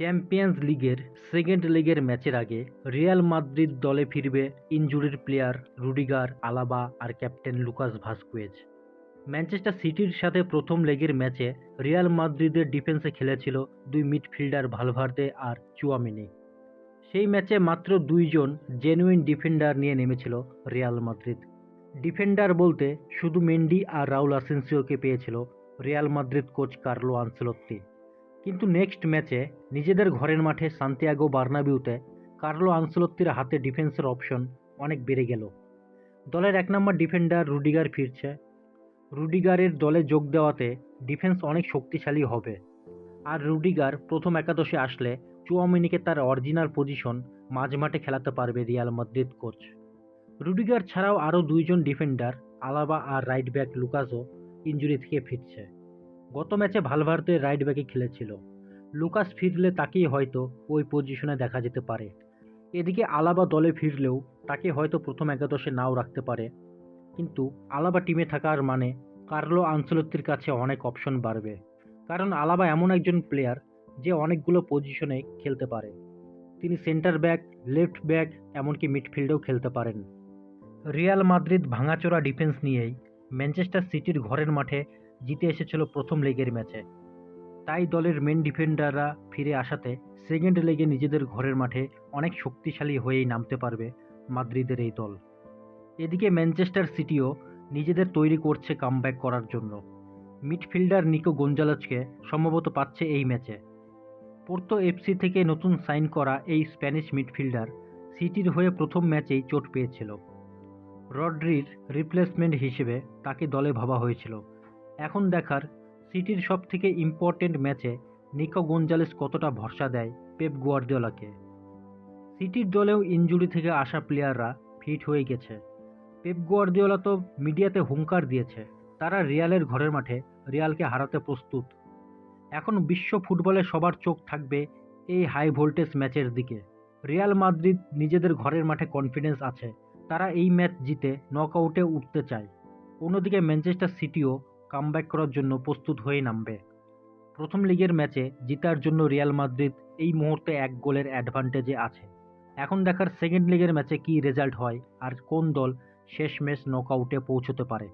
Champions লিগের second লেগের ম্যাচের আগে রিয়াল মাদ্রিদ দলে ফিরবে ইনজুরির প্লেয়ার রুডিগার, আলাবা আর ক্যাপ্টেন লুকাস ভাস্কুয়েজ। ম্যানচেস্টার সিটির সাথে প্রথম লেগের ম্যাচে রিয়াল মাদ্রিদের ডিফেন্সে খেলেছিল দুই মিডফিল্ডার ভালভার্দে আর চুয়ামিনি। সেই ম্যাচে মাত্র দুইজন জেনুইন ডিফেন্ডার নিয়ে নেমেছিল রিয়াল মাদ্রিদ। ডিফেন্ডার বলতে শুধু মেন্ডি আর রাউল আসেন্সিওকে পেয়েছিল Real Madrid coach Carlo Ancelotti. কিন্তু নেক্সট ম্যাচে নিজেদের ঘরের মাঠে সান্তিয়াগো বার্নাবিউতে কার্লো আনসেলত্তির হাতে ডিফেন্সের অপশন অনেক বেড়ে গেল। দলের এক নম্বর ডিফেন্ডার রুডিগার ফিরছে। রুডিগারের দলে যোগ দেওয়াতে ডিফেন্স অনেক শক্তিশালী হবে। আর রুডিগার প্রথম একাদশে আসলে চুয়ামিনিকে তার অরিজিনাল পজিশন মাঝমাঠে খেলাতে পারবে রিয়াল মাদ্রিদ কোচ রুডিগার ছাড়াও আরও দুইজন ডিফেন্ডার আলাবা আর রাইট ব্যাক লুকাসও ইঞ্জুরি থেকে ফিরছে। গত ম্যাচে ভালভার্দে রাইট ব্যাকে খেলেছিল। লুকাস ফিরলে তাকেই হয়তো ওই পজিশনে দেখা যেতে পারে। এদিকে আলাবা দলে ফিরলেও তাকে হয়তো প্রথম একাদশে নাও রাখতে পারে। কিন্তু আলাবা টিমে থাকার মানে কার্লো আনসেলত্তির কাছে অনেক অপশন বাড়বে। কারণ আলাবা এমন একজন প্লেয়ার যে অনেকগুলো পজিশনে খেলতে পারে। তিনি সেন্টার ব্যাক লেফট ব্যাক এমনকি মিডফিল্ডেও খেলতে পারেন। রিয়াল মাদ্রিদ ভাঙাচোরা ডিফেন্স নিয়েই ম্যানচেস্টার সিটির ঘরের মাঠে জিতে এসেছিল প্রথম লেগের ম্যাচে। তাই দলের মেন ডিফেন্ডাররা ফিরে আসাতে সেকেন্ড লেগে নিজেদের ঘরের মাঠে অনেক শক্তিশালী হয়েই নামতে পারবে মাদ্রিদের এই দল। এদিকে ম্যানচেস্টার সিটিও নিজেদের তৈরি করছে কামব্যাক করার জন্য। মিডফিল্ডার নিকো গোঞ্জালজকে সম্ভবত পাচ্ছে এই ম্যাচে। পোর্তো এফসি থেকে নতুন সাইন করা এই স্প্যানিশ মিডফিল্ডার সিটির হয়ে প্রথম ম্যাচেই চোট পেয়েছিল। রড্রির রিপ্লেসমেন্ট হিসেবে তাকে দলে ভাবা হয়েছিল। এখন দেখার সিটির সব থেকে ইম্পর্টেন্ট ম্যাচে নিকো গোঞ্জালেস কতটা ভরসা দেয় পেপ গুয়ার্দিওলাকে। সিটির দলেও ইনজুরি থেকে আসা প্লেয়াররা ফিট হয়ে গেছে। পেপ গুয়ার্দিওলা তো মিডিয়াতে হুঙ্কার দিয়েছে। তারা রিয়ালের ঘরের মাঠে রিয়ালকে হারাতে প্রস্তুত। এখন বিশ্ব ফুটবলে সবার চোখ থাকবে এই হাই ভোল্টেজ ম্যাচের দিকে। রিয়াল মাদ্রিদ নিজেদের ঘরের মাঠে কনফিডেন্স আছে। তারা এই ম্যাচ জিতে নকআউটে উঠতে চায়। অন্যদিকে ম্যানচেস্টার সিটিও কামব্যাক করার জন্য প্রস্তুত হয়ে নামবে। প্রথম লিগের ম্যাচে জিতার জন্য রিয়াল মাদ্রিদ এই মুহূর্তে এক গোলের অ্যাডভান্টেজে আছে। এখন দেখার সেকেন্ড লিগের ম্যাচে কি রেজাল্ট হয় আর কোন দল শেষ ম্যাচ নকআউটে পৌঁছতে পারে?